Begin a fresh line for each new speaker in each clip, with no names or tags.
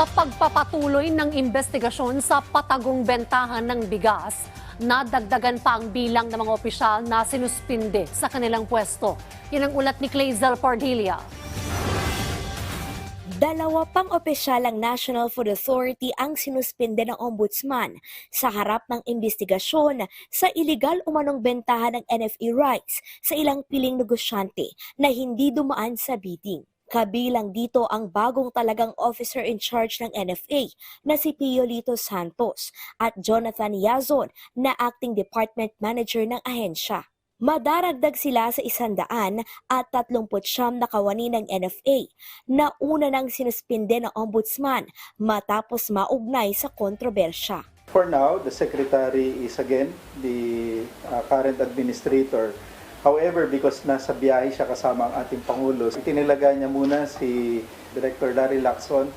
Sa pagpapatuloy ng investigasyon sa patagong bentahan ng bigas, nadagdagan pa ang bilang ng mga opisyal na sinuspinde sa kanilang pwesto. Yan ang ulat ni Clazel Pardilia.
Dalawa pang opisyal ng National Food Authority ang sinuspinde ng ombudsman sa harap ng investigasyon sa iligal umanong bentahan ng NFA rights sa ilang piling negosyante na hindi dumaan sa bidding. Kabilang dito ang bagong talagang officer in charge ng NFA na si Pio Lito Santos at Jonathan Yazon na acting department manager ng ahensya. Madaragdag sila sa isandaan at 39 na kawani ng NFA na una nang sinuspinde ng ombudsman matapos maugnay sa kontrobersya.
For now, the secretary is again the uh, current administrator. However, because nasa biyahe siya kasama ang ating Pangulo, itinilagay niya muna si Director Larry Lacson,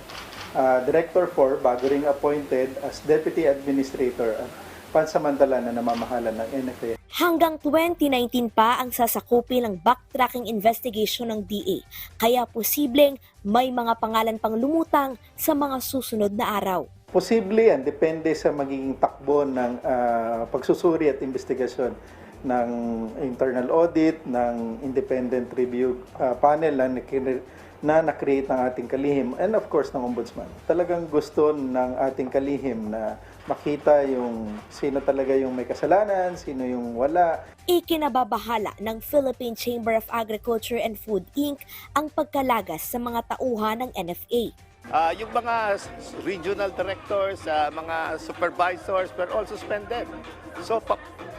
uh, Director 4, bago ring appointed as Deputy Administrator at pansamantala na namamahala ng NFA.
Hanggang 2019 pa ang sasakupin ng backtracking investigation ng DA, kaya posibleng may mga pangalan pang lumutang sa mga susunod na araw.
Posible yan, depende sa magiging takbo ng ah, pagsusuri at investigasyon ng internal audit, ng independent review ah, panel na, na na-create ng ating kalihim and of course ng ombudsman. Talagang gusto ng ating kalihim na makita yung sino talaga yung may kasalanan, sino yung wala,
Ikinababahala ng Philippine Chamber of Agriculture and Food Inc. ang pagkalagas sa mga tauhan ng NFA.
Ah, yung mga regional directors, ah, mga supervisors were all suspended. So,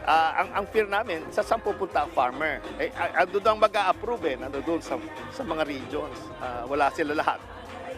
ah, ang, ang fear namin, sa saan pupunta ang farmer? Eh, ando doon mag-a-approve eh, nandun sa, sa mga regions. Ah, wala sila lahat.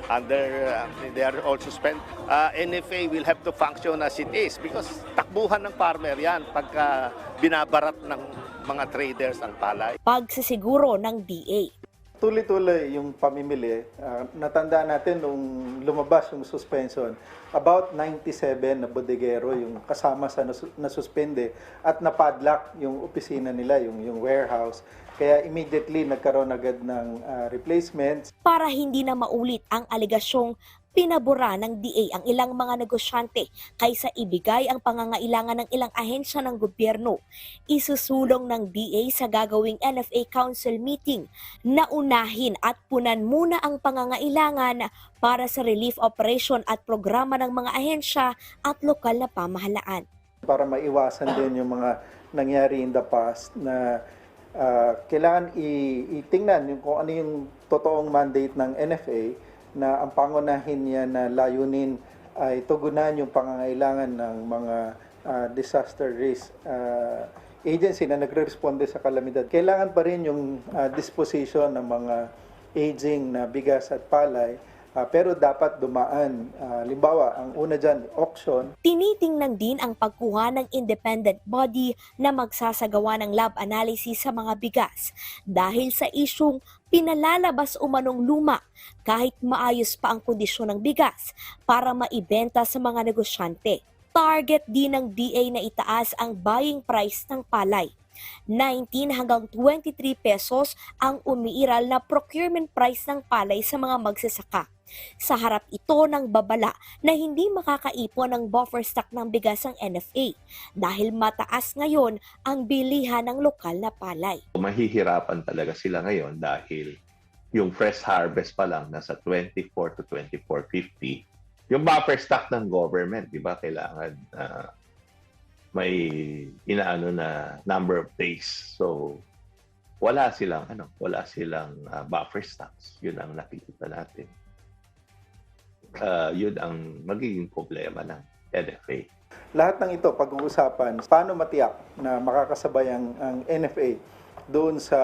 Under, ah, they are all suspended. Ah, NFA will have to function as it is because takbuhan ng farmer yan pagka binabarat ng mga traders ang palay.
Pagsisiguro ng DA.
Tuloy-tuloy yung pamimili. Ah, natandaan natin nung lumabas yung suspension, about 97 na bodegero yung kasama sa nasu- nasuspende at napadlock yung opisina nila, yung, yung warehouse. Kaya immediately nagkaroon agad ng ah, replacements.
para hindi na maulit ang aligasyong pinabura ng DA ang ilang mga negosyante kaysa ibigay ang pangangailangan ng ilang ahensya ng gobyerno. Isusulong ng DA sa gagawing NFA Council meeting na unahin at punan muna ang pangangailangan para sa relief operation at programa ng mga ahensya at lokal na pamahalaan.
para maiwasan din yung mga nangyari in the past na ah, kailangan itingnan yung kung ano yung totoong mandate ng NFA na ang pangunahin niya na layunin ay tugunan yung pangangailangan ng mga ah, disaster risk ah, agency na nagre-responde sa kalamidad. Kailangan pa rin yung ah, disposition ng mga aging na bigas at palay ah, pero dapat dumaan. Ah, limbawa, ang una dyan, auction,
Tinitingnan din ang pagkuha ng independent body na magsasagawa ng lab analysis sa mga bigas dahil sa isyong pinalalabas umanong luma kahit maayos pa ang kondisyon ng bigas para maibenta sa mga negosyante. Target din ng DA na itaas ang buying price ng palay. 19 hanggang 23 pesos ang umiiral na procurement price ng palay sa mga magsasaka. Sa harap ito ng babala na hindi makakaipon ng buffer stock ng bigas ang NFA dahil mataas ngayon ang bilihan ng lokal na palay.
mahihirapan talaga sila ngayon dahil yung fresh harvest pa lang nasa 24 to 24.50. Yung buffer stock ng government, di ba, kailangan ah, may inaano na number of days. So, wala silang ano, wala silang ah, buffer stocks. Yun ang nakikita natin. Ah, yun ang magiging problema ng NFA.
Lahat ng ito, pag-uusapan, paano matiyak na makakasabay ang, ang NFA doon sa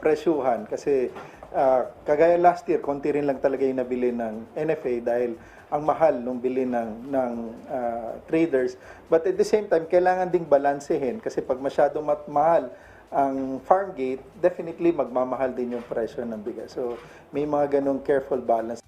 presyuhan. Kasi ah, kagaya last year, konti rin lang talaga yung nabili ng NFA dahil ang mahal nung bili ng, ng ah, traders. But at the same time, kailangan ding balansehin kasi pag masyadong mat- mahal ang farm gate, definitely magmamahal din yung presyo ng bigas. So may mga ganong careful balance.